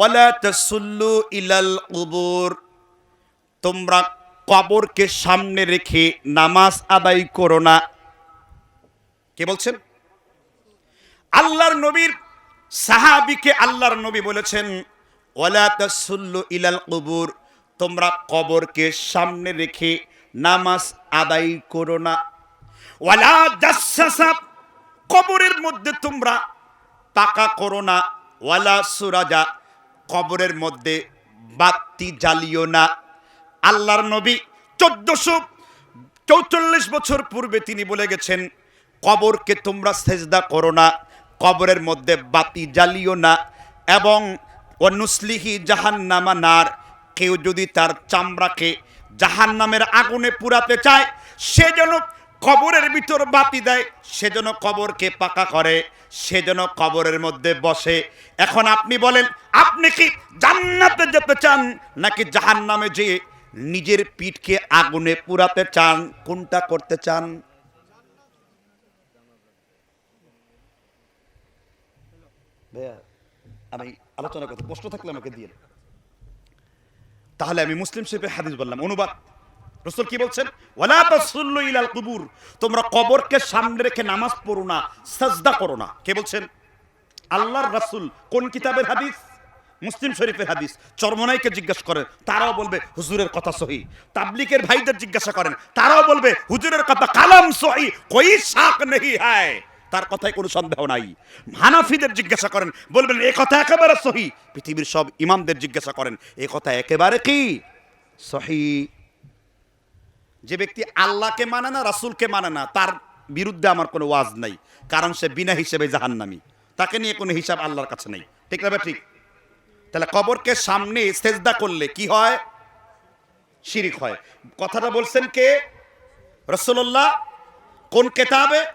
ওয়ালা তাসুল্লু ইলাল কুবুর। তোমরা কবরকে সামনে রেখে নামাজ আদায় করো না। কে বলছেন? আল্লাহর নবীর সাহাবিকে আল্লাহর নবী বলেছেন, ওয়ালা তাসুল্লু ইলাল কুবুর, তোমরা কবরকে সামনে রেখে নামাজ আদায় করো না। ওয়ালা জাসসাসা, কবরের মধ্যে তোমরা পাকা করো না। ওয়ালা সুরাজা কবরের মধ্যে বাতি জ্বালিও না। আল্লাহর নবী চোদ্দশো চৌচল্লিশ বছর পূর্বে তিনি বলে গেছেন, কবরকে তোমরা সেজদা করো না, কবরের মধ্যে বাতি জ্বালিও না এবং অনুসলিহি জাহান্নামা নার। কেউ যদি তার চামড়াকে জাহান্নামের আগুনে পুরাতে চায়, সে যেন কবরের ভিতর বাতি দেয় সে যেন কবরকে পাকা করে সে যেন কবরের মধ্যে বসে। এখন আপনি বলেন, আপনি কি জান্নাতে যেতে চান, নাকি জাহান্নামে যেয়ে নিজের পিঠকে আগুনে পুরাতে চান? কোনটা করতে চান? আমি আলোচনা করতে প্রশ্ন থাকলে আমাকে দিয়ে তাহলে আমি মুসলিম শরীফের হাদিস বললাম। অনুবাদ রসুল কি বলছেন? ওয়ালা তাসুল্লু ইলাল কুবুর। তোমরা কবরকে সামনে রেখে নামাজ পড়ো না, সাজদা করো না। কে বলছেন? আল্লাহর রাসূল কোন কিতাবের হাদিস? মুসলিম শরীফের হাদিস। চরমনাইকে জিজ্ঞাসা করেন তারাও বলবে, হুজুরের কথা সহি। তাবলিকের ভাইদের জিজ্ঞাসা করেন, তারাও বলবে, হুজুরের কথা কালাম সহি, কই শাক নেই হায়? তার কথায় কোনো সন্দেহ নাই। হানাফিদের জিজ্ঞাসা করেন, বলবেন, এ কথা একেবারে সহি। পৃথিবীর সব ইমামদের জিজ্ঞাসা করেন, এ কথা একেবারে কি? সহি। যে ব্যক্তি আল্লাহকে মানে না, রাসূলকে মানে না, তার বিরুদ্ধে আমার কোনো ওয়াজ নাই। কারণ সে বিনা হিসেবে জাহান্নামি। তাকে নিয়ে কোনো হিসাব আল্লাহর কাছে নেই। ঠিক না ঠিক? তাহলে কবরকে সামনে সেজদা করলে কি হয়? শিরিক হয়। কথাটা বলছেন কে? রসুল্লাহ কোন কেতাবে?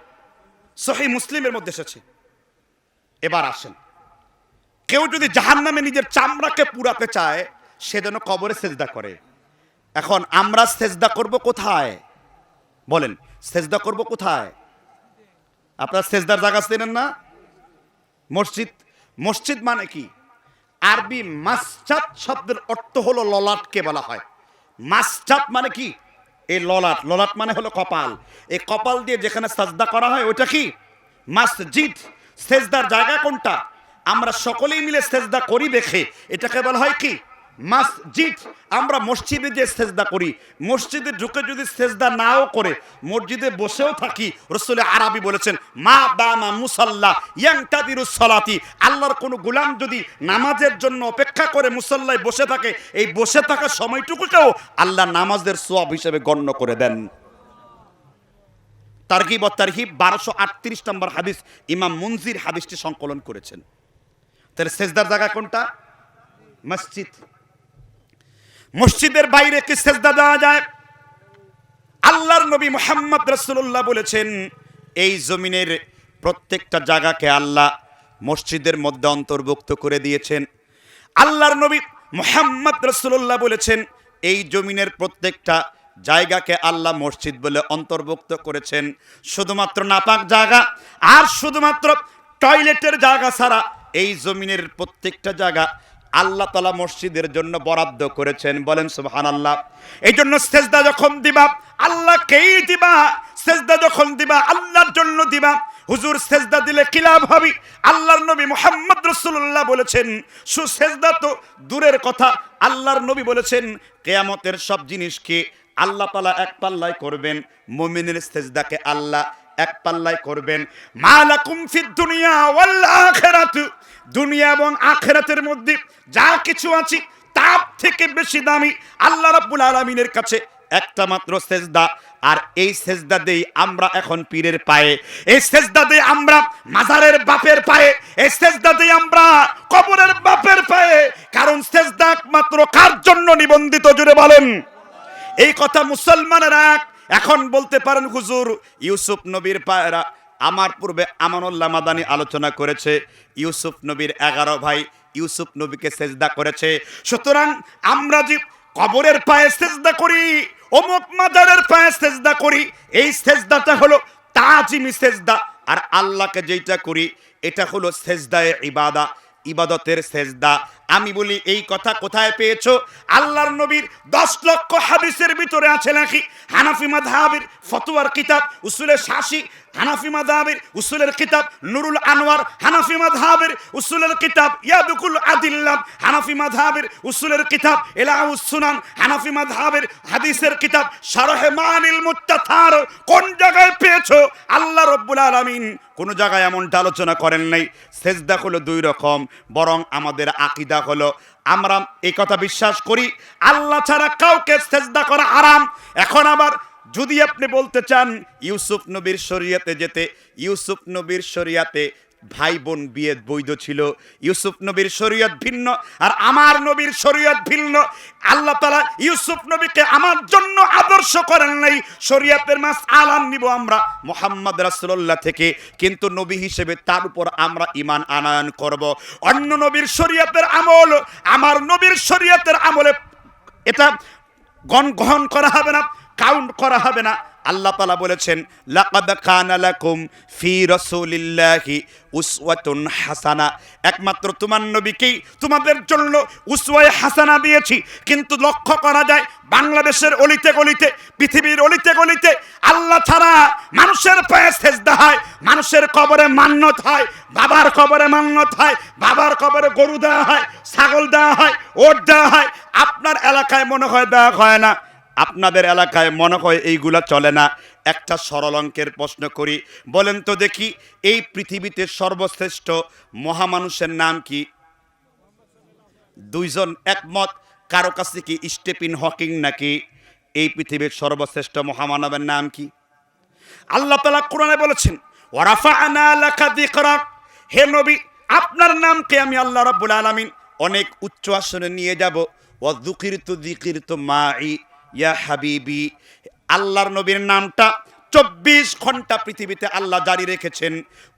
সহি মুসলিমের মধ্যে এসেছে। এবার আসেন। কেউ যদি জাহান নামে নিজের চামড়াকে পুরাতে চায়, সে যেন কবরে সেজদা করে। এখন আমরা সেজদা করব কোথায়? বলেন, সেজদা করব কোথায়? আপনার সেজদার জায়গা চেনেন না? মসজিদ মসজিদ মানে কি? আরবি মাসজাদ শব্দের অর্থ হলো ললাটকে বলা হয়। মাসজাদ মানে কি? এই ললাট ললাট মানে হলো কপাল। এই কপাল দিয়ে যেখানে সাজদা করা হয় ওটা কি? মাসজিদ, সেজদার জায়গা কোনটা? আমরা সকলেই মিলে সেজদা করি দেখে। এটাকে বলা হয় কি? মসজিদ, আমরা মসজিদে যে সেজদা করি। মসজিদে ঢুকে যদি সেজদা নাও করে, মসজিদে বসেও থাকি, রসুল আরবি বলেছেন, মা দামা মুসাল্লা ইয়াংতাদিরুস সলাতি। আল্লাহর কোনো গুলাম যদি নামাজের জন্য অপেক্ষা করে মুসল্লায় বসে থাকে, এই বসে থাকা সময়টুকুকেও আল্লাহ নামাজের সোয়াব হিসেবে গণ্য করে দেন। তারকিব তারহিব, বারোশো আটত্রিশ নম্বর হাদিস, ইমাম মুনজির হাদিসটি সংকলন করেছেন। তাহলে সেজদার জায়গা কোনটা? মসজিদ। মসজিদের বাইরে কি সেজদা দেওয়া যায়? আল্লাহর নবী মোহাম্মদ রসুল্লাহ বলেছেন, এই জমিনের প্রত্যেকটা জায়গাকে আল্লাহ মসজিদের মধ্যে অন্তর্ভুক্ত করে দিয়েছেন। আল্লাহর নবী মোহাম্মদ রসুল্লাহ বলেছেন, এই জমিনের প্রত্যেকটা জায়গাকে আল্লাহ মসজিদ বলে অন্তর্ভুক্ত করেছেন। শুধুমাত্র নাপাক জায়গা আর শুধুমাত্র টয়লেটের জায়গা ছাড়া এই জমিনের প্রত্যেকটা জায়গা আল্লাহ তালা মসজিদের জন্য বরাদ্দ করেছেন। বলেন সুবহান আল্লাহ এই জন্য সেজদা যখন দিবা, আল্লাহকেই দিবা। সেজদা যখন দিবা, আল্লাহর জন্য দিবা। হুজুর, সেজদা দিলে কি লাভ হবে? আল্লাহর নবী মোহাম্মদ রসুল্লাহ বলেছেন, সুসেজদা তো দূরের কথা। আল্লাহর নবী বলেছেন, কেয়ামতের সব জিনিসকে আল্লাহ তালা এক পাল্লায় করবেন। মুমিনের সেজদাকে আল্লাহ এক পাল্লায় করবেন। মালাকুম ফিদ দুনিয়া ওয়াল আখিরাত। দুনিয়া এবং আখেরাতের মধ্যে যা কিছু আছে, তার থেকে বেশি দামি আল্লাহ রাব্বুল আলামিনের কাছে একটা মাত্র সেজদা। আর এই সেজদা দেই আমরা এখন পীরের পায়ে। এই সেজদা দেই আমরা মাজারের বাপের পায়ে। এই সেজদা দেই আমরা কবরের বাপের পায়ে। কারণ সেজদা একমাত্র কার জন্য নিবন্ধিত জুড়ে বলেন? এই কথা মুসলমানেরা এখন বলতে পারেন, হুজুর, ইউসুফ নবীর পায়রা আমার পূর্বে আমানুল্লাহ মাদানি আলোচনা করেছে, ইউসুফ নবীর এগারো ভাই ইউসুফ নবীকে সেজদা করেছে। সুতরাং আমরা যে কবরের পায়ে সেজদা করি, অমুক মাজারের পায়ে সেজদা করি, এই সেজদাটা হলো তাজিমি সেজদা। আর আল্লাহকে যেটা করি, এটা হলো সেজদায়ে ইবাদা, ইবাদতের সেজদা। আমি বলি, এই কথা কোথায় পেয়েছ? আল্লাহর নবীর দশ লক্ষ হাদিসের ভিতরে আছে নাকি? হানাফি মাযহাবের ফতোয়ার কিতাব, উসুলের শাসি, হানাফি মাযহাবের উসুলের কিতাব, নুরুল আনোয়ার হানাফি মাযহাবের উসুলের কিতাব, ইয়াদুকুল আদিল্লাম, হানাফি মাযহাবের উসুলের কিতাব ইলাহুস সুনান, হানাফি মাযহাবের হাদিসের কিতাব, শারহে মানিল মুত্তাথার, কোন জায়গায় পেয়েছ? আল্লাহ রব্বুল আলামিন কোন জায়গায় এমনটা আলোচনা করেন নাই। সেজদা হলো দুই রকম, বরং আমাদের আকিদা হলো। আমরা এই কথা বিশ্বাস করি, আল্লাহ ছাড়া কাউকে সেজদা করা আরাম এখন আবার যদি আপনি বলতে চান, ইউসুফ নবীর শরিয়াতে যেতে, ইউসুফ নবীর শরিয়াতে ভাই বোন বিয়ে বৈধ ছিল। ইউসুফ নবীর শরীয়ত ভিন্ন আর আমার নবীর শরীয়ত ভিন্ন। আল্লাহ তালা ইউসুফ নবীকে আমার জন্য আদর্শ করেন নাই। শরীয়তের মাস আলাম নিব আমরা মোহাম্মদ রাসুল্লাহ থেকে। কিন্তু নবী হিসেবে তার উপর আমরা ইমান আনায়ন করব। অন্য নবীর শরীয়তের আমল, আমার নবীর শরীয়তের আমলে এটা গণ গ্রহণ করা হবে না, কাউন্ট করা হবে না। আল্লাহ তালা বলেছেন, লাকাদ কানা লাকুম ফি রাসূলিল্লাহি উসওয়াতুন হাসানা। একমাত্র তোমার নবীকেই তোমাদের জন্য উসওয়ায়ে হাসানা দিয়েছি। কিন্তু লক্ষ্য করা যায়, বাংলাদেশের অলিতে গলিতে, পৃথিবীর অলিতে গলিতে আল্লাহ ছাড়া মানুষের পায়ে সেজদা হয়, মানুষের কবরে মান্যত হয়, বাবার কবরে মান্যত হয়, বাবার কবরে গরু দেওয়া হয়, ছাগল দেওয়া হয়, ওট দেওয়া হয়। আপনার এলাকায় মনে হয় দেওয়া হয় না। আপনাদের এলাকায় মনে হয় এইগুলা চলে না? একটা সরল অঙ্কের প্রশ্ন করি। বলেন তো দেখি, এই পৃথিবীতে সর্বশ্রেষ্ঠ মহামানুষের নাম কি? দুইজন একমত, কারও কাছে কি স্টেপিন হকিং নাকি? এই পৃথিবীর সর্বশ্রেষ্ঠ মহামানবের নাম কি? আল্লাহ তালা কোরআনে বলেছেন ওরাফা আনা হে নবী, আপনার নামকে আমি আল্লাহ রাব্বুল আলামিন অনেক উচ্চ আসনে নিয়ে যাব। ও দুকিরতু দিকিরতু মাই ইয়া হাবিবি, আল্লাহর নবীর নামটা চব্বিশ ঘণ্টা পৃথিবীতে আল্লাহ জারি রেখেছেন।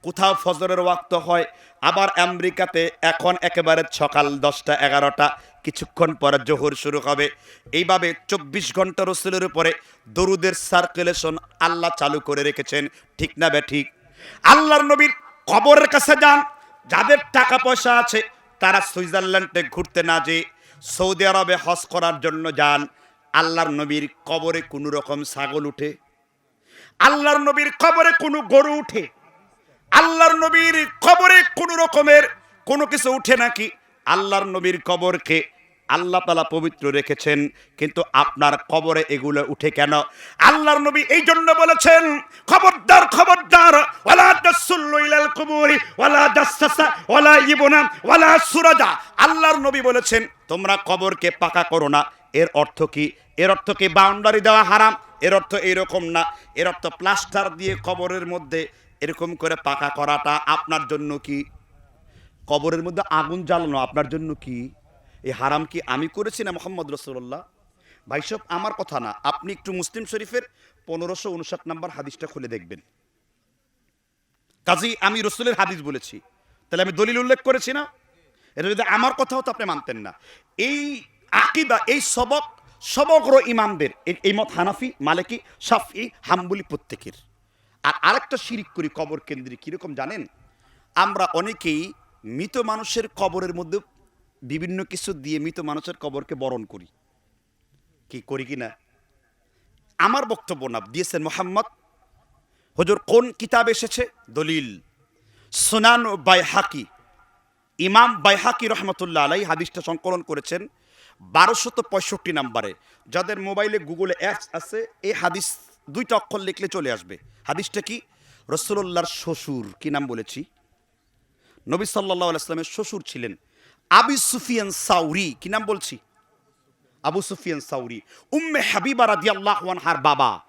কোথাও ফজরের ওয়াক্ত হয়, আবার আমেরিকাতে এখন একেবারে সকাল দশটা এগারোটা, কিছুক্ষণ পরে জোহর শুরু হবে। এইভাবে চব্বিশ ঘণ্টা রসুলের উপরে দরুদের সার্কুলেশন আল্লাহ চালু করে রেখেছেন। ঠিক না বে ঠিক? আল্লাহর নবীর কবরের কাছে যান, যাদের টাকা পয়সা আছে, তারা সুইজারল্যান্ডে ঘুরতে না যে সৌদি আরবে হজ করার জন্য যান। আল্লাহর নবীর কবরে কোনো রকম ছাগল উঠে, আল্লাহর নবীর কবরে কোনো গরু উঠে, আল্লাহর নবীর কবরে কোনো রকমের কোনো কিছু উঠে নাকি? আল্লাহর নবীর কবরকে আল্লাহ তালা পবিত্র রেখেছেন, কিন্তু আপনার কবরে এগুলো উঠে কেন? আল্লাহর নবী এই জন্য বলেছেন, খবরদার খবরদার, ওয়ালা তাসুল্লু ইলাল কুবুরি, ওয়ালা ওয়ালা ওয়ালা সুরাজা। আল্লাহর নবী বলেছেন, তোমরা কবরকে পাকা করো না এর অর্থ কি? এর অর্থ কি বাউন্ডারি দেওয়া হারাম? এর অর্থ এরকম না। এর অর্থ প্লাস্টার দিয়ে কবরের মধ্যে এরকম করে পাকা করাটা আপনার জন্য কি? কবরের মধ্যে আগুন জ্বালানো আপনার জন্য কি? এই হারাম কি আমি করেছি না মোহাম্মদ রসুল্লাহ ভাইসব আমার কথা না। আপনি একটু মুসলিম শরীফের পনেরোশো উনষাট নাম্বার হাদিসটা খুলে দেখবেন। কাজী, আমি রসুলের হাদিস বলেছি। তাহলে আমি দলিল উল্লেখ করেছি না? এটা যদি আমার কথা হতো আপনি মানতেন না। এই আকিদা, এই সবক, সমগ্র ইমামদের, এই- মত হানাফি, মালিকি সাফি হাম্বুলি প্রত্যেকের। আর আরেকটা শিরিক করি কবর কেন্দ্রিক, কীরকম জানেন? আমরা অনেকেই মৃত মানুষের কবরের মধ্যে বিভিন্ন কিছু দিয়ে মৃত মানুষের কবরকে বরণ করি। কি করি কি না? আমার বক্তব্য না, দিয়েছেন মোহাম্মদ। হজুর, কোন কিতাব এসেছে? দলিল। সুনান বাই হাকি ইমাম বাইহাকি রহমতুল্লাহ আলাই হাদিসটা সংকলন করেছেন। বারোশত পঁয়ষট্টি নাম্বারে। যাদের মোবাইলে গুগলে অ্যাপস আছে, এই হাদিস দুইটা অক্ষর লিখলে চলে আসবে। হাদিসটা কি? রসুল্লাহর শ্বশুর। কি নাম বলেছি? নবী সাল্লাহ আলাইসলামের শ্বশুর ছিলেন। আবি সুফিয়ান সাউরি। কি নাম বলছি? আবু সুফিয়ান সাউরি। উম্মে হাবিবা রাদিয়াল্লাহু আনহার বাবা।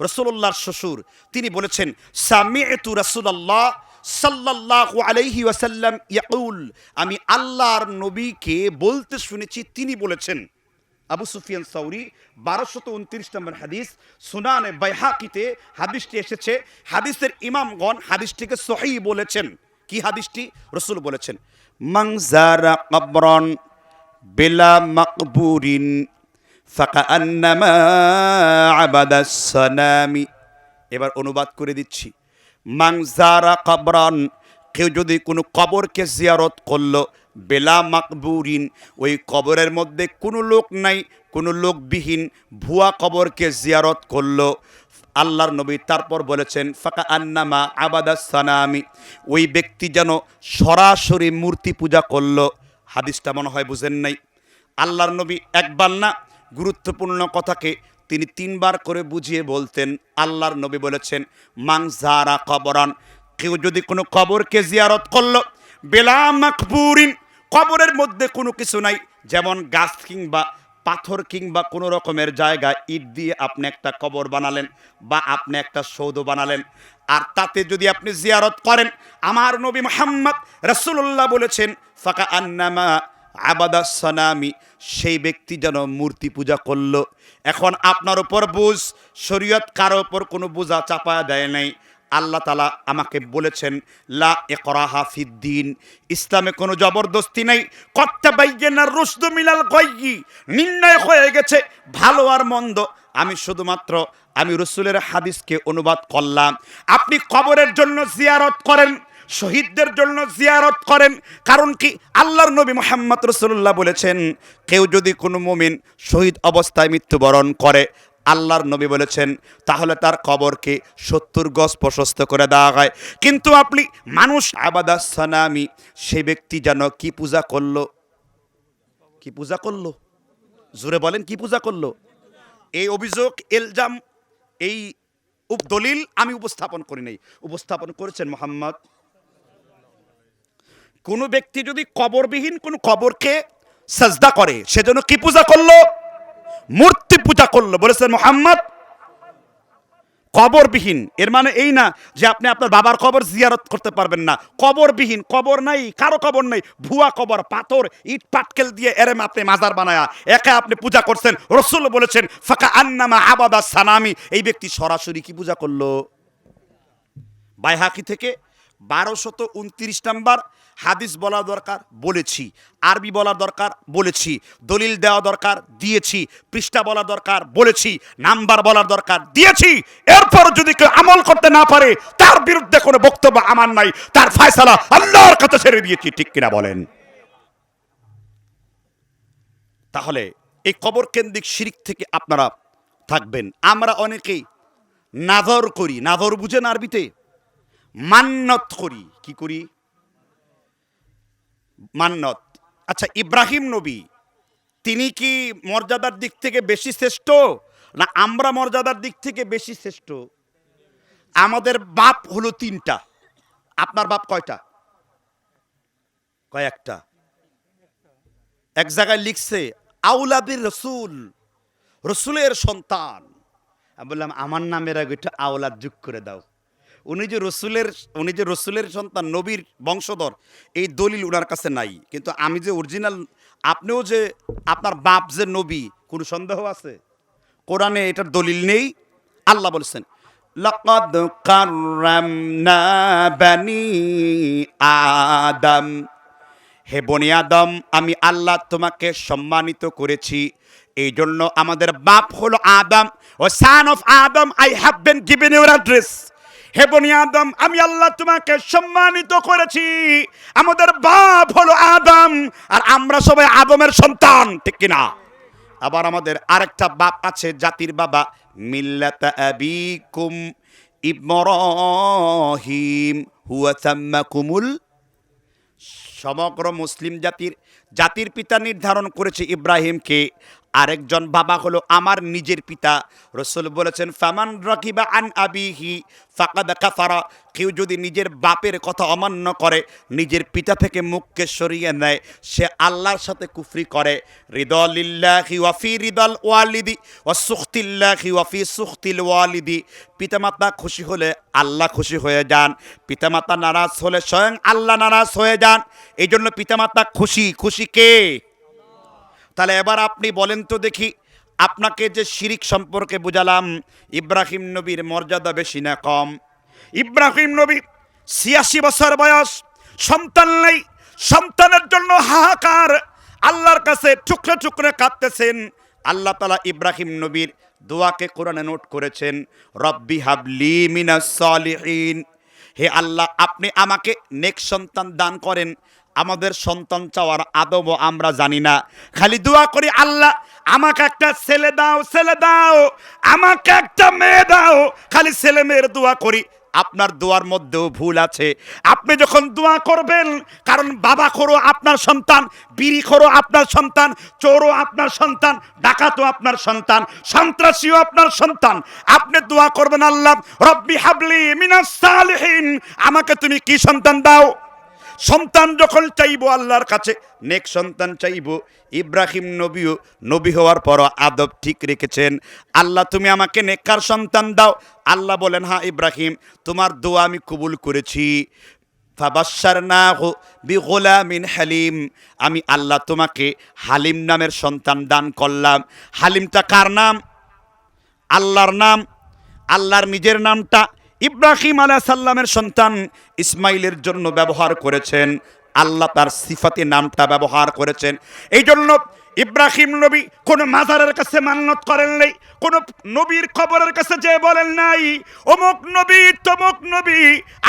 রসুল্লাহর শ্বশুর। তিনি বলেছেন সামিআতু রাসূলুল্লাহ সাল্লাল্লাহু আলাইহি ওয়াসাল্লাম ইয়াকুল, আমি আল্লাহর নবীকে বলতে শুনেছি, তিনি বলেছেন। আবু সুফিয়ান সৌরি বারোশত উনত্রিশ নম্বর হাদিস, সুনানে বাইহাকিতে হাদিসটি এসেছে। হাদিসের ইমামগণ হাদিসটিকে সহি বলেছেন। কি হাদিসটি? রসুল বলেছেন মাংজারা কবরন বেলা মাকবুরিন ফাকান্নামা আবাদাস সানামি এবার অনুবাদ করে দিচ্ছি। মাংজারা কবরন, কেউ যদি কোনো কবরকে জিয়ারত করল, বেলা মাকবুরিন, ওই কবরের মধ্যে কোনো লোক নাই, কোনো লোকবিহীন ভুয়া কবরকে জিয়ারত করল। আল্লাহর নবী তারপর বলেছেন, ফাঁকা আন্নামা আবাদা সানামি, ওই ব্যক্তি যেন সরাসরি মূর্তি পূজা করল। হাদিসটা মনে হয় বুঝেন নাই। আল্লাহর নবী একবার না গুরুত্বপূর্ণ কথাকে তিনি তিনবার করে বুঝিয়ে বলতেন। আল্লাহর নবী বলেছেন মাং জারা কবরান, কেউ যদি কোনো কবরকে জিয়ারত করল, বেলা মাকবুরিন, কবরের মধ্যে কোনো কিছু নাই। যেমন গাছ কিংবা পাথর কিংবা কোনো রকমের জায়গায় ইট দিয়ে আপনি একটা কবর বানালেন বা আপনি একটা সৌধ বানালেন। আর তাতে যদি আপনি জিয়ারত করেন, আমার নবী মোহাম্মদ রসুল্লাহ বলেছেন, ফাঁকা আন্নামা আবাদা সানামি, সেই ব্যক্তি যেন মূর্তি পূজা করল। এখন আপনার উপর বুঝ, শরীয়ত কারও ওপর কোনো বোঝা চাপায়া দেয় নাই। আল্লাহ তালা আমাকে বলেছেন, লা একরাহা ফিদ্দিন ইসলামে কোনো জবরদস্তি নেই। কর্তা বাইগেনার রুশদু মিলাল গয়ি নির্ণয় হয়ে গেছে, ভালো আর মন্দ। আমি শুধুমাত্র, আমি রসুলের হাদিসকে অনুবাদ করলাম। আপনি কবরের জন্য জিয়ারত করেন। শহীদদের জন্য জিয়ারত করেন। কারণ কি? আল্লাহর নবী মোহাম্মদ রসুল্লাহ বলেছেন, কেউ যদি কোনো মুমিন শহীদ অবস্থায় মৃত্যুবরণ করে, আল্লাহর নবী বলেছেন, তাহলে তার কবরকে সত্তর গজ প্রশস্ত করে দেওয়া হয়। কিন্তু আপনি মানুষ আবাদা সানামি, সে ব্যক্তি যেন কি পূজা করল? কি পূজা করল? জোরে বলেন, কি পূজা করল? এই অভিযোগ, এলজাম, এই দলিল আমি উপস্থাপন করি নাই। উপস্থাপন করেছেন মোহাম্মদ কোনো ব্যক্তি যদি কবরবিহীন কোনো কবরকে সাজদা করে সেজন্য কি পূজা করল? মূর্তি পূজা করল, বলেছেন মোহাম্মদ। কবরবিহীন, এর মানে এই না যে আপনি আপনার বাবার কবর জিয়ারত করতে পারবেন না। কবরবিহীন, কবর নাই, কারও কবর নাই, ভুয়া কবর, পাথর, ইট, পাটকেল দিয়ে এরেম আপনি মাজার বানায়া, একা আপনি পূজা করছেন। রসুল বলেছেন, ফাঁকা আন্নামা আবাদা সানামি। এই ব্যক্তি সরাসরি কি পূজা করল? বাইহাকি থেকে বারোশত উনত্রিশ নাম্বার হাদিস বলা দরকার, বলেছি। আরবি বলা দরকার, বলেছি। দলিল দেওয়া দরকার, দিয়েছি। পৃষ্ঠা বলা দরকার, বলেছি। নাম্বার বলার দরকার, দিয়েছি। এরপর যদি কেউ আমল করতে না পারে, তার বিরুদ্ধে কোনো বক্তব্য আমার নাই, তার ফায়সালা আল্লাহর কাছে ছেড়ে দিয়েছি, ঠিক কিনা বলেন? তাহলে এই কবর কেন্দ্রিক শিরিক থেকে আপনারা থাকবেন। আমরা অনেকেই নাদর করি। নাদর বুঝেন আরবিতে? মান্নত করি। কি করি? মান্নত। আচ্ছা ইব্রাহিম নবী, তিনি কি মর্যাদার দিক থেকে বেশি শ্রেষ্ঠ না আমরা মর্যাদার দিক থেকে বেশি শ্রেষ্ঠ? আমাদের বাপ হলো তিনটা। আপনার বাপ কয়টা? কয়েকটা এক জায়গায় লিখছে আউলাদির রসুল, রসুলের সন্তান। বললাম, আমার নামের আগে একটু আওলাদ যোগ করে দাও। উনি যে রসুলের, উনি যে রসুলের সন্তান, নবীর বংশধর, এই দলিল ওনার কাছে নাই। কিন্তু আমি যে অরিজিনাল আপনিও যে আপনার বাপ যে নবী, কোনো সন্দেহ আছে? কোরআনে এটার দলিল নেই। আল্লাহ বলেছেন, লাকাদ কাররামনা বানি আদম। হে বনি আদম, আমি আল্লাহ তোমাকে সম্মানিত করেছি। এই জন্য আমাদের বাপ হলো Adam, O son of Adam I have been given your address hey Bani Adam, আমি আল্লাহ তোমাকে সম্মানিত করেছি। আমাদের বাপ হলো আদম, আর আমরা সবাই আদমের সন্তান, ঠিক কিনা? আবার আমাদের আরেকটা বাপ আছে, জাতির বাবা, মিল্লাতা আবিকুম ইব্রাহিম, হুয়া সাম্মাকুমুল। সমগ্র মুসলিম জাতির জাতির পিতা নির্ধারণ করেছে ইব্রাহিমকে। আরেকজন বাবা হলো আমার নিজের পিতা। রসুল বলেছেন, ফামান রাকিবা আন আবিহি ফাকাদ কাফারা। কেউ যদি নিজের বাপের কথা অমান্য করে, নিজের পিতা থেকে মুখকে সরিয়ে নেয়, সে আল্লাহর সাথে কুফরি করে। হৃদলিল্লাহি ওয়াফি হৃদল ওয়ালিদি ও সুখতিল্লাহি ওয়াফি সুখতিল ওয়ালিদি। পিতামাতা খুশি হলে আল্লাহ খুশি হয়ে যান। পিতামাতা নারাজ হলে স্বয়ং আল্লাহ নারাজ হয়ে যান। এই জন্য পিতামাতা খুশি। খুশি কে? তাহলে এবার আপনি বলেন তো দেখি, আপনাকে যে শিরিক সম্পর্কে বুঝালাম, ইব্রাহিম নবীর মর্যাদা বেশি না কম? ইব্রাহিম নবী ছিয়াশি বছর বয়স, সন্তান নেই, সন্তানের জন্য হাহাকার, আল্লাহর কাছে টুকরে টুকরে কাঁদতেছেন। আল্লাহ তালা ইব্রাহিম নবীর দোয়াকে কোরআনে নোট করেছেন, রব্বি হাবলি মিনাস হে আল্লাহ, আপনি আমাকে নেক সন্তান দান করেন আমাদের সন্তান চাওয়ার আদবও আমরা জানি না। খালি দোয়া করি, আল্লাহ, আমাকে একটা ছেলে দাও ছেলে দাও, আমাকে একটা মেয়ে দাও। খালি ছেলে মেয়ের দোয়া করি, আপনার দোয়ার মধ্যেও ভুল আছে। আপনি যখন দোয়া করবেন, কারণ বাবা করো আপনার সন্তান, বিড়ি করো আপনার সন্তান, চোরও আপনার সন্তান, ডাকাতও আপনার সন্তান, সন্ত্রাসীও আপনার সন্তান। আপনি দোয়া করবেন, আল্লাহ, রব্বি হাবলি মিনাস আমাকে তুমি কি সন্তান দাও? সন্তান যখন চাইব আল্লাহর কাছে, নেক সন্তান চাইব, ইব্রাহিম নবীও নবী হওয়ার পর আদব ঠিক রেখেছেন। আল্লাহ, তুমি আমাকে নেককার সন্তান দাও। আল্লাহ বলেন হ্যাঁ ইব্রাহিম, তোমার দোয়া আমি কবুল করেছি। হালিম। আমি আল্লাহ তোমাকে হালিম নামের সন্তান দান করলাম। হালিমটা কার নাম? আল্লাহর নাম। আল্লাহর নিজের নামটা ইব্রাহিম আলাহ সাল্লামের সন্তান ইসমাইলের জন্য ব্যবহার করেছেন। আল্লাহ তার সিফাতি নামটা ব্যবহার করেছেন। এই জন্য ইব্রাহিম নবী কোন মাজারের কাছে মান্নত করেন নাই, কোন নবীর খবরের কাছে যে বলেন নাই, অমুক নবী, তমুক নবী,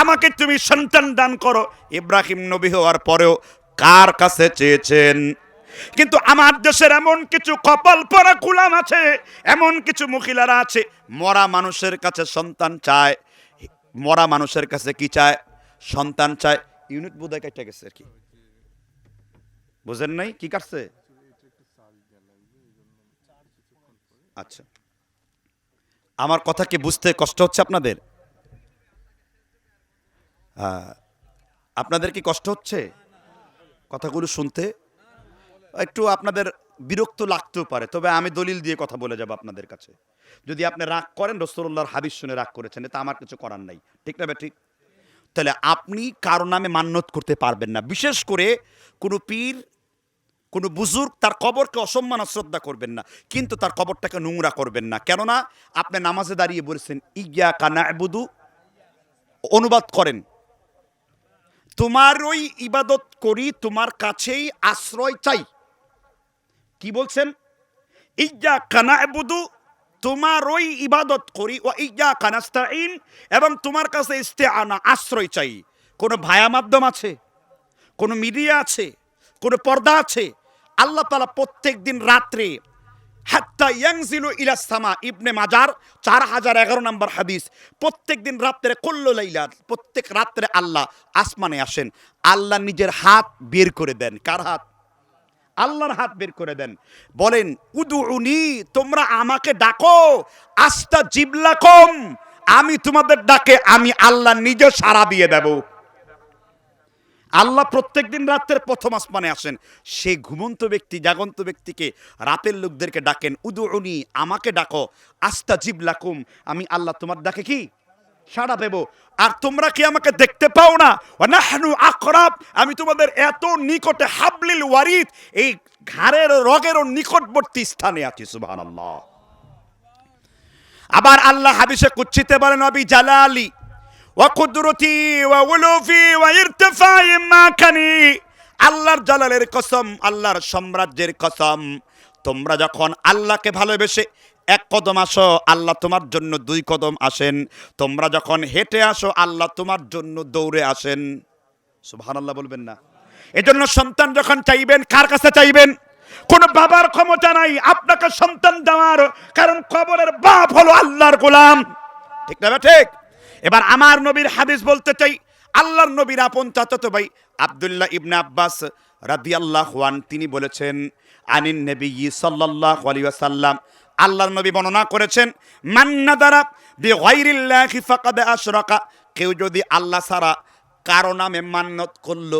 আমাকে তুমি সন্তান দান করো। ইব্রাহিম নবী হওয়ার পরেও কার কাছে চেয়েছেন? কিন্তু আমার দেশের এমন কিছু কপাল পরা গুলাম আছে, এমন কিছু মহিলারা আছে, মরা মানুষের কাছে সন্তান চায় মরা মানুষের কাছে কি চায়? সন্তান চায়? ইউনিট বোধহয় কেটে গেছে আর কি। বুঝেন নাই? কি কাটছে? আচ্ছা। আমার কথা কি বুঝতে কষ্ট হচ্ছে আপনাদের? আপনাদের কি কষ্ট হচ্ছে? কথাগুলো শুনতে? একটু আপনাদের বিরক্ত লাগতেও পারে। তবে আমি দলিল দিয়ে কথা বলে যাব আপনাদের কাছে। যদি আপনি রাগ করেন রসুল্লাহর হাবিস শুনে রাগ করেছেন এটা আমার কিছু করার নাই। ঠিক না ঠিক তাহলে আপনি কারও নামে মান্যত করতে পারবেন না। বিশেষ করে কোনো পীর, কোনো বুজুর্গ তার কবরকে অসম্মান শ্রদ্ধা করবেন না, কিন্তু তার কবরটাকে নোংরা করবেন না। কেননা আপনি নামাজে দাঁড়িয়ে বলেছেন ইয়া কানা বুধু অনুবাদ করেন। তোমার ওই ইবাদত করি, তোমার কাছেই আশ্রয় চাই। কি বলছেন? ইজ্জা কানা বুধু তোমার ওই ইবাদত করি ও ইজ্জা কানাস্তাইন এবং তোমার কাছে ইস্তে আনা আশ্রয় চাই। কোনো ভায়া মাধ্যম আছে? কোনো মিডিয়া আছে? কোনো পর্দা আছে? আল্লাহ তালা প্রত্যেক দিন রাত্রে হাত্তা ইয়াংজিলু ইলাসামা ইবনে মাজার, চার হাজার এগারো নম্বর হাদিস, প্রত্যেক দিন রাত্রে কল্লো লাইলা, প্রত্যেক রাত্রে আল্লাহ আসমানে আসেন। আল্লাহ নিজের হাত বের করে দেন। কার হাত? আল্লাহর হাত বের করে দেন। বলেন উদু উনি তোমরা আমাকে ডাকো। আস্তা জিবলা কম আমি তোমাদের ডাকে, আমি আল্লাহ নিজে সাড়া দিয়ে দেব। আল্লাহ প্রত্যেক দিন রাতের প্রথম আসমানে আসেন। সেই ঘুমন্ত ব্যক্তি, জাগন্ত ব্যক্তিকে রাতের লোকদেরকে ডাকেন উদুনি আমাকে ডাকো। আস্তা জিবলাকুম, আমি আল্লাহ তোমার ডাকে কি? সাড়া দেব। আর তোমরা কি আমাকে দেখতে পাও না? নাহনু আকরাব। আমি তোমাদের এত নিকটে হাবলিল ওয়ারিদ, এই ঘাড়ের রগেরও নিকটবর্তী স্থানে আছি, সুবহানাল্লাহ। আবার আল্লাহ হাদিসে কুচ্ছিতে বলেন, নবী জালালি ওয়া কুদরতি ওয়া উলুফি ওয়া ইরতিফাই মাকানি আল্লাহর জালালের কসম, আল্লাহর সাম্রাজ্যের কসম। তোমরা যখন আল্লাহকে ভালোবেসে এক কদম আসো, আল্লাহ তোমার জন্য দুই কদম আসেন। তোমরা যখন হেঁটে আসো, আল্লাহ তোমার জন্য দৌড়ে আসেন। সুহান আল্লাহ বলবেন না। এজন্য সন্তান যখন চাইবেন, কার কাছে চাইবেন? কোন বাবার ক্ষমতা নাই, আপনাকে সন্তান দেওয়ার, কারণ কবরের বাপ হলো আল্লাহর গোলাম। ঠিক না ঠিক? এবার আমার নবীর হাদিস বলতে চাই, আল্লাহর নবীর আপন চাচাতো ভাই আবদুল্লাহ ইবনে আব্বাস রাদিয়াল্লাহু আন, তিনি বলেছেন, আনিন নবী সাল্লাল্লাহু আলাইহি ওয়াসাল্লাম আল্লাহর নবী বর্ণনা করেছেন মান্না দ্বারা বিগাইরিল্লাহি ফাকাদ আশরাকা কেউ যদি আল্লাহ ছাড়া কারও নামে মান্নত করল,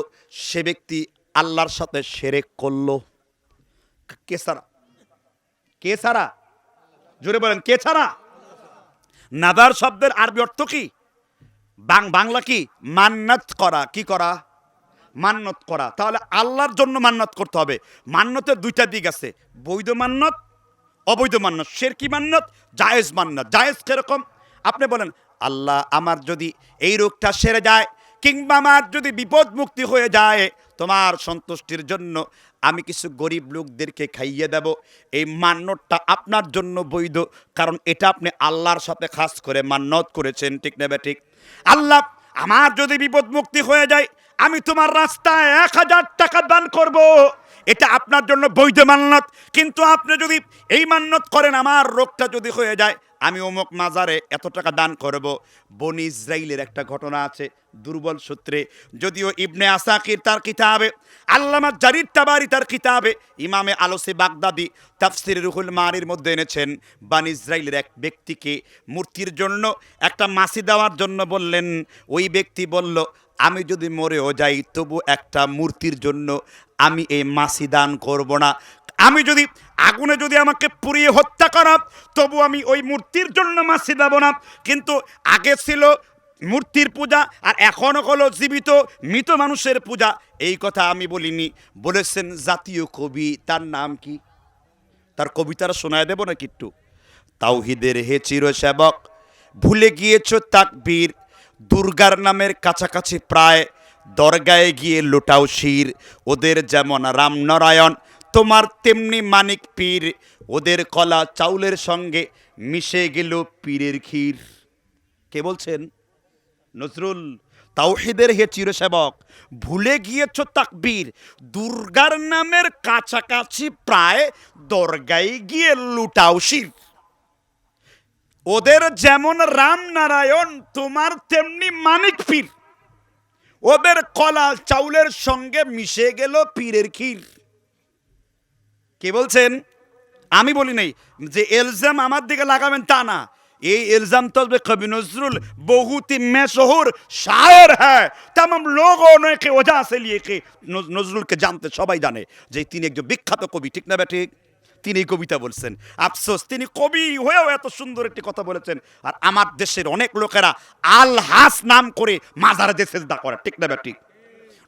সে ব্যক্তি আল্লাহর সাথে সেরেক করল। কে ছাড়া? কে ছাড়া? জোরে বলেন, কে ছাড়া? নাদার শব্দের আরবি অর্থ কি? বাংলা কি? মান্নত করা। কি করা? মান্নত করা। তাহলে আল্লাহর জন্য মান্নত করতে হবে। মান্নতের দুইটা দিক আছে। বৈধ মান্নত অবৈধ মান্নত শের কি মান্নত, জায়েজ মান্নত। জায়েজ কীরকম? আপনি বলেন, আল্লাহ আমার যদি এই রোগটা সেরে যায়, কিংবা আমার যদি বিপদ মুক্তি হয়ে যায়, তোমার সন্তুষ্টির জন্য আমি কিছু গরিব লোকদেরকে খাইয়ে দেব। এই মান্যতটা আপনার জন্য বৈধ, কারণ এটা আপনি আল্লাহর সাথে খাস করে মান্যত করেছেন, ঠিক নেবে ঠিক আল্লাহ, আমার যদি বিপদ মুক্তি হয়ে যায়, আমি তোমার রাস্তায় এক হাজার টাকা দান করব। এটা আপনার জন্য বৈধ মান্যত কিন্তু আপনি যদি এই মান্যত করেন, আমার রোগটা যদি হয়ে যায়, আমি অমুক মাজারে এত টাকা দান করব। বনি ইসরাইলের একটা ঘটনা আছে, দুর্বল সূত্রে। যদিও ইবনে আসাকির তার কিতাবে, আল্লামা জারির তাবারি তার কিতাবে, ইমামে আলোসে বাগদাদি তাফসির রুহুল মারির মধ্যে এনেছেন, বান ইসরাইলের এক ব্যক্তিকে মূর্তির জন্য, একটা মাসি দেওয়ার জন্য বললেন, ওই ব্যক্তি বলল আমি যদি মরেও যাই, তবু একটা মূর্তির জন্য আমি এই মাসি দান করব না। আমি যদি আগুনে যদি আমাকে পুড়িয়ে হত্যা করা, তবু আমি ওই মূর্তির জন্য মাসি দেব না। কিন্তু আগে ছিল মূর্তির পূজা, আর এখনও হলো জীবিত, মৃত মানুষের পূজা। এই কথা আমি বলিনি। বলেছেন জাতীয় কবি, তার নাম কি? তার কবিতাটা শোনায় দেব নাকি একটু? তাওহিদের হে চিরসেবক, ভুলে গিয়েছ তাকবীর দুর্গার নামের কাছাকাছি প্রায় দরগায় গিয়ে লোটাও শির। ওদের যেমন রামনারায়ণ তোমার তেমনি মানিক পীর। ওদের কলা চাউলের সঙ্গে মিশে গেল পীরের ক্ষীর। কে বলছেন? নজরুল তাওহিদের হে চিরসেবক, ভুলে গিয়েছ তাকবীর। দুর্গার নামের কাছাকাছি প্রায় দরগায় গিয়ে লুটাও শির। ওদের যেমন রামনারায়ণ তোমার তেমনি মানিক পীর ওদের কলা চাউলের সঙ্গে মিশে গেল পীরের ক্ষীর কে বলছেন আমি বলি নাই যে এলজাম আমার দিকে লাগাবেন তা না এই इल्जाम तो कवि नजरुल बहुत ही मशहूर शायर है तमाम लोगों ने के वजह से लिए के নজরুল কে জানতে সবাই জানে যে তিনি একজন বিখ্যাত কবি ঠিক না ঠিক তিনি কবিতা বলছেন। আফসোস, তিনি কবি হয়েও এত সুন্দর একটি কথা বলেছেন। আর আমার দেশের অনেক লোকেরা আল হাস নাম করে মাজারে দেশে দা করে, ঠিক না ঠিক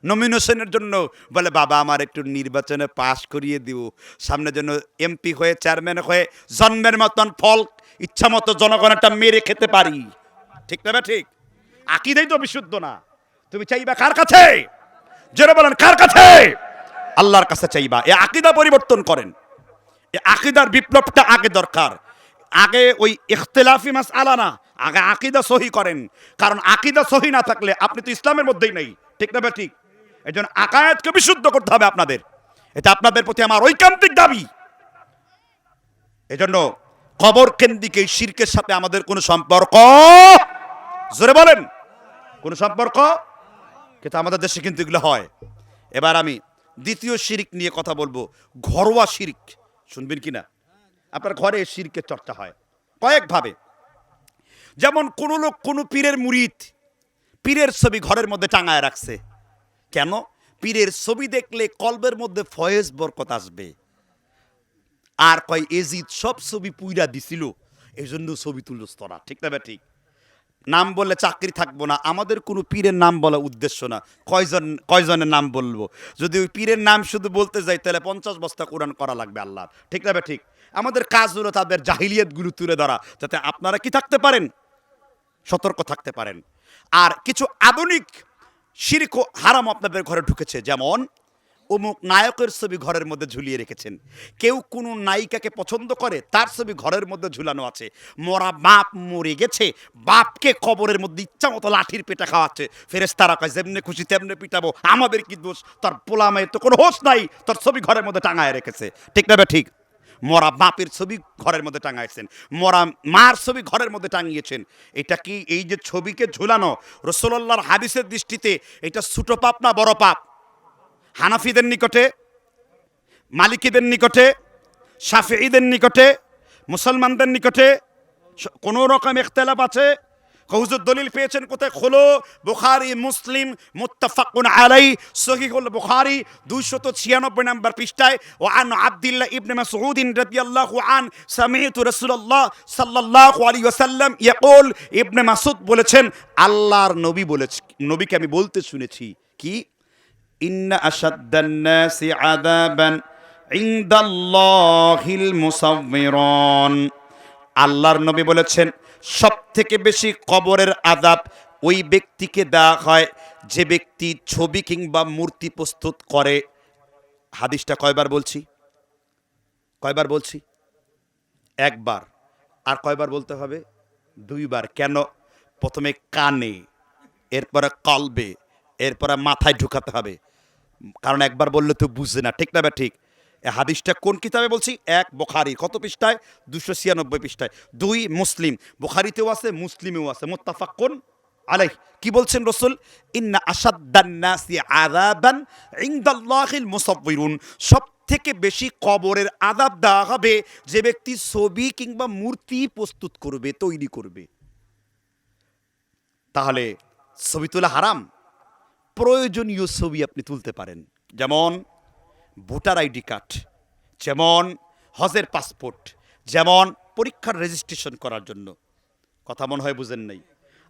নমিনেশনের জন্য বলে, বাবা, আমার একটু নির্বাচনে পাশ করিয়ে দিও। সামনে যেন এমপি হয়ে চেয়ারম্যান হয়ে, জন্মের মতন ফল, ইচ্ছা মতো জনগণেরটা মেরে খেতে পারি। ঠিক না ঠিক আকিদাই তো বিশুদ্ধ না। তুমি চাইবা কার কাছে? জোরে বলেন, কার কাছে? আল্লাহর কাছে চাইবা। এ আকিদা পরিবর্তন করেন। আকিদার বিপ্লবটা আগে দরকার। আগে ওই ইখতলাফি মাস আলা না, আগে আকিদা সহি করেন। কারণ আকিদা সহি না থাকলে আপনি তো ইসলামের মধ্যেই নেই। ঠিক না ঠিক। এই জন্য আকায়াতকে বিশুদ্ধ করতে হবে আপনাদের। এটা আপনাদের প্রতি আমার ঐকান্তিক দাবি। এজন্য কবর কেন্দ্রিক এই শিরকের সাথে আমাদের কোনো সম্পর্ক? জোরে বলেন। কোনো সম্পর্ক? কিন্তু আমাদের দেশে কিন্তু এগুলো হয়। এবার আমি দ্বিতীয় শিরিক নিয়ে কথা বলব। ঘরোয়া শিরিক। শুনবেন কি না? আপনার ঘরে শিরকের চর্চা হয়। কয়েকভাবে। যেমন কোনো লোক কোনো পীরের মুরিদ পীরের ছবি ঘরের মধ্যে টাঙায় রাখছে। কেন? পীরের ছবি দেখলে কলবের মধ্যে ফয়েজ বরকত আসবে। আর কয়, এজিদ সব ছবি পুইরা দিছিল এই জন্য ছবি তুলস তোরা ঠিক না ঠিক? নাম বললে চাকরি থাকব না। আমাদের কোনো পীরের নাম বলা উদ্দেশ্য না। কয়জন, কয়জনের নাম বলব? যদি ওই পীরের নাম শুধু বলতে যাই, তাহলে পঞ্চাশ বস্তা কোরআন করা লাগবে আল্লাহ ঠিক না ঠিক? আমাদের কাজ হলো তাদের জাহিলিয়াতগুলো তুলে ধরা, যাতে আপনারা কি থাকতে পারেন? সতর্ক থাকতে পারেন। আর কিছু আধুনিক শিরক হারাম আপনাদের ঘরে ঢুকেছে, যেমন অমুক নায়কের ছবি ঘরের মধ্যে ঝুলিয়ে রেখেছেন। কেউ কোনো নায়িকাকে পছন্দ করে, তার ছবি ঘরের মধ্যে ঝুলানো আছে। মরা বাপ মরে গেছে, বাপকে কবরের মধ্যে ইচ্ছা মতো লাঠির পেটা খাওয়াচ্ছে। ফেরেস তারা কয়, যেমনি খুশি তেমনি পিটাবো, আমাদের কি দোষ? তোর পোলামের তো কোনো হোশ নাই, তার ছবি ঘরের মধ্যে টাঙায় রেখেছে। ঠিক না ঠিক? মরা বাপের ছবি ঘরের মধ্যে টাঙাইছেন। মরা মার ছবি ঘরের মধ্যে টাঙিয়েছেন। এটা কি এই যে ছবিকে ঝুলানো? রসোল্লাহর হাদিসের দৃষ্টিতে এটা ছোটো পাপ না বড় পাপ? হানাফিদের নিকটে, মালিকিদের নিকটে, শাফিঈদের নিকটে, মুসলমানদের নিকটে কোনো রকম ইখতলাফ আছে? হুজুর দলিল পেয়েছেন কোথায়? খোলো, বুখারি, মুসলিম, মুত্তাফাকুন আলাই সহিহুল বুখারি, দুইশত ছিয়ানব্বই নম্বর পৃষ্ঠায় ও আন আব্দুল্লাহ ইবনে মাসউদিন রাদিয়াল্লাহু আন সামিআতু রাসূলুল্লাহ সাল্লাল্লাহু আলাইহি ওয়াসাল্লাম ইয়াকুল, ইবনে মাসউদ বলেছেন, আল্লাহর নবী বলেছে, নবীকে আমি বলতে শুনেছি। কি? ইন্না আসাদ্দান নাসি আযাবান ইনদাল্লাহিল মুসাউমিরন আল্লাহর নবী বলেছেন সব থেকে বেশি কবরের আদাব ওই ব্যক্তিকে দেওয়া হয় যে ব্যক্তি ছবি কিংবা মূর্তি প্রস্তুত করে। হাদিসটা কয়বার বলছি? কয়বার বলছি? একবার। আর কয়বার বলতে হবে? দুইবার। কেন? প্রথমে কানে, এরপরে কলবে, এরপরে মাথায় ঢুকাতে হবে। কারণ একবার বললে তো বুঝবে না, ঠিক না ঠিক? এ হাদিসটা কোন কিতাবে বলছি? এক বোখারি, কত পৃষ্ঠায়? দুশো ছিয়ানব্বই পৃষ্ঠায়। দুই মুসলিম, বোখারিতেও আছে, মুসলিমেও আছে মোত্তাফাক কোন আলাই কি বলছেন রসুল? ইন্না আসাদ্দান্নাসি আযাবান ইনদাল্লাহিল মুসাব্বিরুন। সব থেকে বেশি কবরের আদাব দেওয়া হবে যে ব্যক্তি ছবি কিংবা মূর্তি প্রস্তুত করবে, তৈরি করবে। তাহলে ছবি তোলা হারাম? প্রয়োজনীয় ছবি আপনি তুলতে পারেন। যেমন ভোটার আইডি কার্ড, যেমন হজের পাসপোর্ট, যেমন পরীক্ষার রেজিস্ট্রেশন করার জন্য। কথা মনে হয় বুঝেন নাই।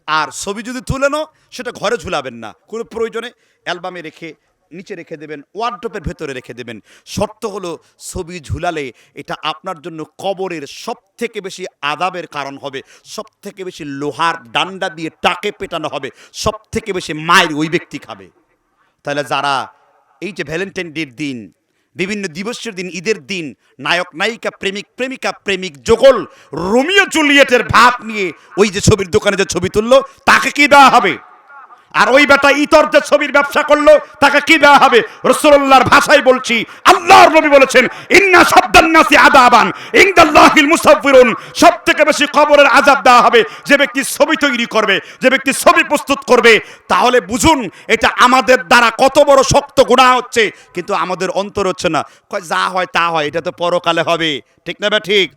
আর ছবি যদি তুলেনও সেটা ঘরে ঝুলাবেন না। কোনো প্রয়োজনে অ্যালবামে রেখে নিচে রেখে দেবেন, ওয়ার্ড্রপের ভেতরে রেখে দেবেন। শর্ত হলো ছবি ঝুলালে এটা আপনার জন্য কবরের সব থেকে বেশি আদাবের কারণ হবে সব থেকে বেশি লোহার ডান্ডা দিয়ে টাকে পেটানো হবে সব থেকে বেশি মায়ের ওই ব্যক্তি খাবে। তাহলে যারা এই যে ভ্যালেন্টাইন ডের দিন, বিভিন্ন দিবসের দিন, ঈদের দিন, নায়ক, নায়িকা, প্রেমিক, প্রেমিকা, প্রেমিক যোগল রোমিও জুলিয়েটের ভাব নিয়ে ওই যে ছবির দোকানে যে ছবি তুললো, তাকে কি দেওয়া হবে? আর ওই বেটা ইতর যে ছবির ব্যবসা করল, তাকে কি দেওয়া হবে? রসুল্লাহর ভাষায় বলছি, আল্লাহর নবী বলেছেন, ইন্না সাবদান্নাসি আদাবান, ইনদাল্লাহিল মুসাফফিরুন সব থেকে বেশি কবরের আযাব দেওয়া হবে, যে ব্যক্তি ছবি তৈরি করবে, যে ব্যক্তি ছবি প্রস্তুত করবে। তাহলে বুঝুন, এটা আমাদের দ্বারা কত বড় শক্ত গুণা হচ্ছে, কিন্তু আমাদের অন্তর হচ্ছে না। যা হয় তা হয়, এটা তো পরকালে হবে। ঠিক না বে ঠিক?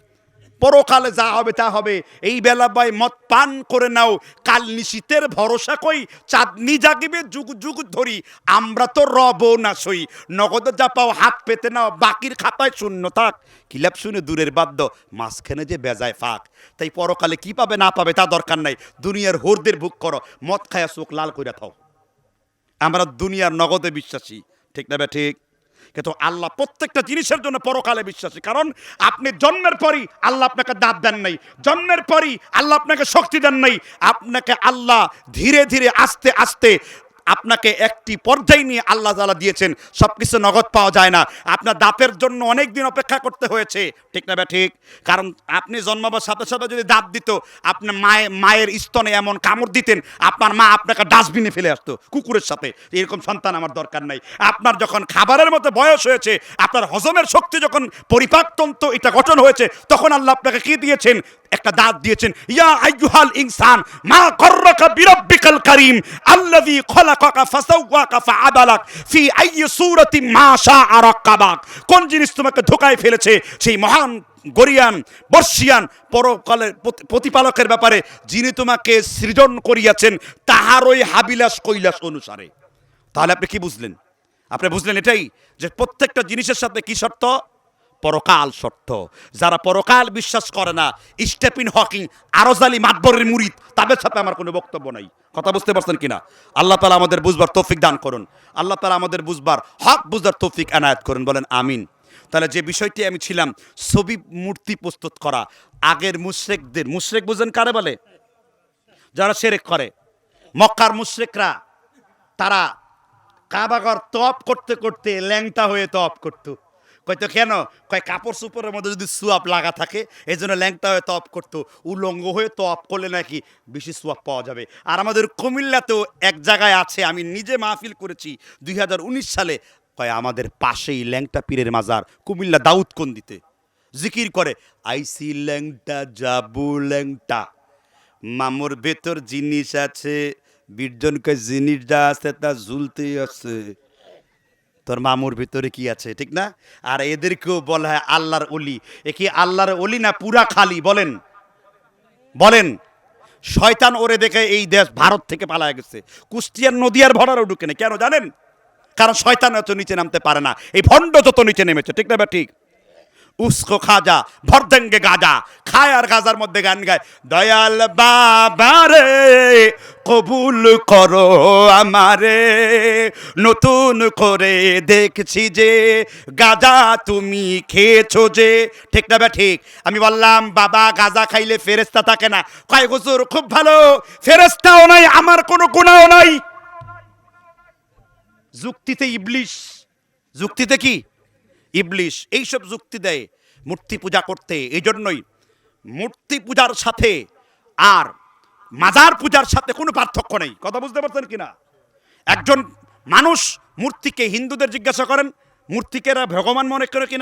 পরকালে যা হবে তা হবে। এই বেলা বাই মদ পান করে নাও। কাল নিশীতের ভরসা কই? চাঁদনি জাগিবে যুগ যুগ ধরি। আমরা তো রব না সই। নগদ যা পাও হাত পেতে নাও। বাকির খাতায় শূন্য থাক। কিলাপ শুনে দূরের বাদ্য, মাঝখানে যে বেজায় ফাঁক। তাই পরকালে কি পাবে না পাবে তা দরকার নাই। দুনিয়ার হোরদের বুক করো। মদ খায়া চোখ লাল কইরা থাও। আমরা দুনিয়ার নগদে বিশ্বাসী। ঠিক না ঠিক? কিন্তু আল্লাহ প্রত্যেকটা জিনিসের জন্য পরকালে বিশ্বাসী। কারণ আপনি জন্মের পরই আল্লাহ আপনাকে দাঁত দেন নাই। জন্মের পরই আল্লাহ আপনাকে শক্তি দেন নাই। আপনাকে আল্লাহ ধীরে ধীরে আস্তে আস্তে আপনাকে একটি পর্যায়ে নিয়ে আল্লাহ তালা দিয়েছেন সব কিছু নগদ পাওয়া যায় না। আপনার দাঁতের জন্য অনেক দিন অপেক্ষা করতে হয়েছে। ঠিক না ঠিক? কারণ আপনি জন্মাবার সাথে সাথে যদি দাঁত দিত আপনার মায়ের মায়ের স্তনে এমন কামড় দিতেন, আপনার মা আপনাকে ডাস্টবিনে ফেলে আসতো, কুকুরের সাথে। এরকম সন্তান আমার দরকার নাই। আপনার যখন খাবারের মতো বয়স হয়েছে, আপনার হজমের শক্তি যখন পরিপাকতন্ত্র এটা গঠন হয়েছে, তখন আল্লাহ আপনাকে কি দিয়েছেন? একটা দাঁত দিয়েছেন, ইয়া আইয়ুহাল ইনসান, মা কররাকা বিরাব্বিকাল কারীম, আল্লাযী খলাকাকা ফাসাওয়াকা ফাআদালাক ফি আইয়ি সূরাতি মা শাআ রাক্কাবাক। কোন জিনিস তোমাকে ধোকায় ফেলেছে? সেই মহান গরিয়ান, বর্ষিয়ান, পরকালের প্রতি- প্রতিপালকের ব্যাপারে যিনি তোমাকে সৃজন করিয়াছেন, তাহার ওই হাবিলাস কৈলাস অনুসারে। তাহলে আপনি কি বুঝলেন? আপনি বুঝলেন এটাই যে প্রত্যেকটা জিনিসের সাথে কি শর্ত? পরকাল শর্ত। যারা পরকাল বিশ্বাস করে না স্টেপিন হকিং আরজালি মাতবরের মুরিদ, তাদের সাথে আমার কোনো বক্তব্য নাই। কথা বুঝতে পারছেন কিনা? আল্লাহ তালা আমাদের বুঝবার তৌফিক দান করুন। আল্লাহ তালা আমাদের বুঝবার হক বুঝবার তৌফিক এনায়েত করুন, বলেন আমিন। তাহলে যে বিষয়টি আমি ছিলাম, ছবি মূর্তি প্রস্তুত করা, আগের মুশরেকদের, মুশরেক বুঝেন কারে বলে? যারা সেরেক করে। মক্কার মুশরেকরা, তারা কাবাগর তপ করতে করতে ল্যাংটা হয়ে তপ করতো। কয়তো কেন? কয়, কাপড় চোপড়ের মধ্যে যদি সুয়াপ লাগা থাকে এই জন্য ল্যাংটা হয়ে তপ করতো, উলঙ্গ হয়ে তপ করলে নাকি বেশি সুয়াপ পাওয়া যাবে। আর আমাদের কুমিল্লাতেও এক জায়গায় আছে, আমি নিজে মাহফিল করেছি দুই হাজার উনিশ সালে। কয়, আমাদের পাশেই ল্যাংটা পীরের মাজার, কুমিল্লা দাউদকন দিতে জিকির করে, আইসি ল্যাংটা, যাবু ল্যাংটা। মামুর ভেতর জিনিস আছে, বীরজনকে জিনিসটা আছে, তা ঝুলতেই আছে। তোর মামুর ভিতরে কি আছে, ঠিক না? আর এদেরকেও বলা হয় আল্লাহর অলি এ কি আল্লাহর অলি না পুরা খালি? বলেন। বলেন। শয়তান ওরে দেখে এই দেশ ভারত থেকে পালায় গেছে। কুষ্টিয়ার নদিয়ার ভরারও ঢুকে না কেন জানেন? কারণ শয়তান এত নিচে নামতে পারে না। এই ভণ্ড যত নিচে নেমেছে, ঠিক না ঠিক? উস্কো খাজা, ভর দেঙ্গে গাজা। খায় আর গাজার মধ্যে গান গায়। দয়াল বাবারে কবুল করো আমারে। নতুন করে দেখছি যে, গাজা তুমি খেয়েছো যে। ঠিক না ঠিক? আমি বললাম, বাবা, গাজা খাইলে ফেরেস্তা থাকে না। কয়, হুজুর, খুব ভালো। ফেরেস্তাও নাই, আমার কোনো গুণাও নাই। যুক্তিতে ইবলিশ। যুক্তিতে কি? ইবলিশ এইসব যুক্তি দেয়, মূর্তি পূজা করতে। এই জন্যই মূর্তি পূজার সাথে আর মাজার পূজার সাথে কোনো পার্থক্য নেই। কথা বুঝতে পারছেন কিনা? একজন মানুষ মূর্তিকে হিন্দুদের জিজ্ঞাসা করেন, মূর্তিকে ভগবান মনে করে কিনা?